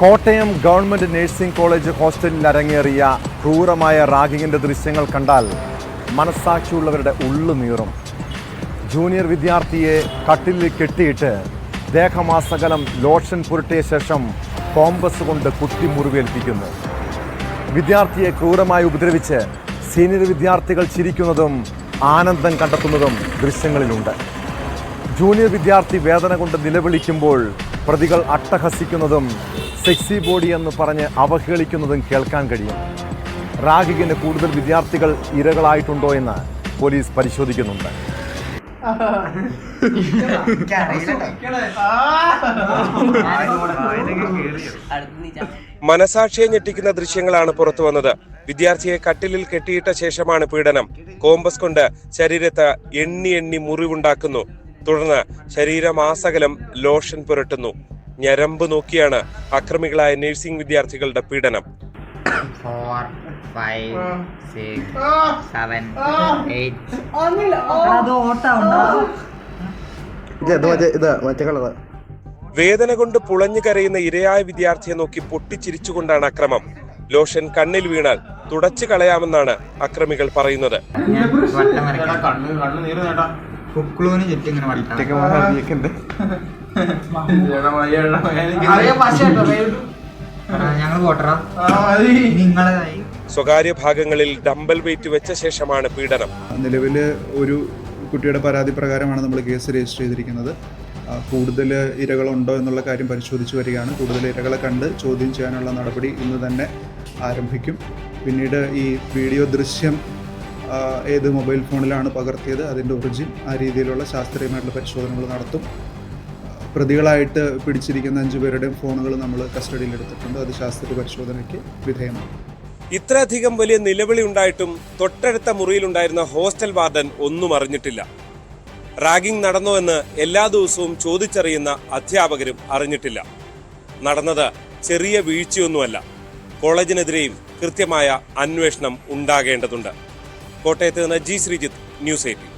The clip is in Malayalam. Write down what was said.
കോട്ടയം ഗവൺമെന്റ് നഴ്സിംഗ് കോളേജ് ഹോസ്റ്റലിൽ അരങ്ങേറിയ ക്രൂരമായ റാഗിങ്ങിന്റെ ദൃശ്യങ്ങൾ കണ്ടാൽ മനസ്സാക്ഷിയുള്ളവരുടെ ഉള്ളു നീറും. ജൂനിയർ വിദ്യാർത്ഥിയെ കട്ടിലിൽ കെട്ടിയിട്ട് ദേഹമാസകലം ലോഷൻ പുരട്ടിയ ശേഷം കോമ്പസ് കൊണ്ട് കുത്തി മുറിവേൽപ്പിക്കുന്നു വിദ്യാർത്ഥിയെ ക്രൂരമായി ഉപദ്രവിച്ച് സീനിയർ വിദ്യാർത്ഥികൾ ചിരിക്കുന്നതും ആനന്ദം കണ്ടെത്തുന്നതും ദൃശ്യങ്ങളിലുണ്ട്. ജൂനിയർ വിദ്യാർത്ഥി വേദന കൊണ്ട് നിലവിളിക്കുമ്പോൾ പ്രതികൾ അട്ടഹസിക്കുന്നതും സെക്സി ബോഡി എന്ന് പറഞ്ഞ് അവഹേളിക്കുന്നതും കേൾക്കാൻ കഴിയും. റാഗികിന് കൂടുതൽ വിദ്യാർത്ഥികൾ ഇരകളായിട്ടുണ്ടോ എന്ന് പോലീസ് പരിശോധിക്കുന്നുണ്ട്. മനസാക്ഷിയെ ഞെട്ടിക്കുന്ന ദൃശ്യങ്ങളാണ് പുറത്തു വന്നത്. വിദ്യാർത്ഥിയെ കട്ടിലിൽ കെട്ടിയിട്ട ശേഷമാണ് പീഡനം. കോമ്പസ് കൊണ്ട് ശരീരത്ത് എണ്ണി എണ്ണി മുറിവുണ്ടാക്കുന്നു. തുടർന്ന് ശരീരമാസകലം ലോഷൻ പുരട്ടുന്നു. ഞരമ്പ് നോക്കിയാണ് അക്രമികളായ നഴ്സിംഗ് വിദ്യാർത്ഥികളുടെ പീഡനം. വേദന കൊണ്ട് പുളഞ്ഞു കരയുന്ന ഇരയായ വിദ്യാർത്ഥിയെ നോക്കി പൊട്ടിച്ചിരിച്ചുകൊണ്ടാണ് അക്രമം. ലോഷൻ കണ്ണിൽ വീണാൽ തുടച്ചു കളയാമെന്നാണ് അക്രമികൾ പറയുന്നത്. കുക്കളൂന് ചുറ്റും ഇങ്ങനെ ഞങ്ങൾ ഞങ്ങൾ പോട്ടറാ നിങ്ങളതായി സ്വകാര്യ ഭാഗങ്ങളിൽ ഡംബൽ വെയിറ്റ് വെച്ച ശേഷമാണ് പീഡനം. നിലവിൽ ഒരു കുട്ടിയുടെ പരാതി പ്രകാരമാണ് നമ്മൾ കേസ് രജിസ്റ്റർ ചെയ്തിരിക്കുന്നത്. കൂടുതൽ ഇരകളുണ്ടോ എന്നുള്ള കാര്യം പരിശോധിച്ച് വരികയാണ്. കൂടുതൽ ഇരകളെ കണ്ട് ചോദ്യം ചെയ്യാനുള്ള നടപടി ഇന്ന് തന്നെ ആരംഭിക്കും. പിന്നീട് ഈ വീഡിയോ ദൃശ്യം ഏത് മൊബൈൽ ഫോണിലാണ് പകർത്തിയത് അതിന്റെ ഒറിജിൻ ആ രീതിയിലുള്ള ശാസ്ത്രീയമായിട്ടുള്ള പരിശോധനകൾ നടത്തും. പ്രതികളായിട്ട് പിടിച്ചിരിക്കുന്ന അഞ്ചു പേരുടെയും ഫോണുകൾ നമ്മൾ കസ്റ്റഡിയിൽ എടുത്തിട്ടുണ്ട്. അത് ശാസ്ത്രീയ പരിശോധനയ്ക്ക് വിധേയമാണ്. ഇത്രയധികം വലിയ നിലവിളി ഉണ്ടായിട്ടും തൊട്ടടുത്ത മുറിയിലുണ്ടായിരുന്ന ഹോസ്റ്റൽ വാർഡൻ ഒന്നും അറിഞ്ഞിട്ടില്ല. റാഗിംഗ് നടന്നോ എന്ന് എല്ലാ ദിവസവും ചോദിച്ചറിയുന്ന അധ്യാപകരും അറിഞ്ഞിട്ടില്ല. നടന്നത് ചെറിയ വീഴ്ചയൊന്നുമല്ല. കോളേജിനെതിരെയും കൃത്യമായ അന്വേഷണം ഉണ്ടാകേണ്ടതുണ്ട്. കോട്ടയത്ത് നിന്ന് ജി ശ്രീജിത്ത് ന്യൂസ് എയ്റ്റീൻ.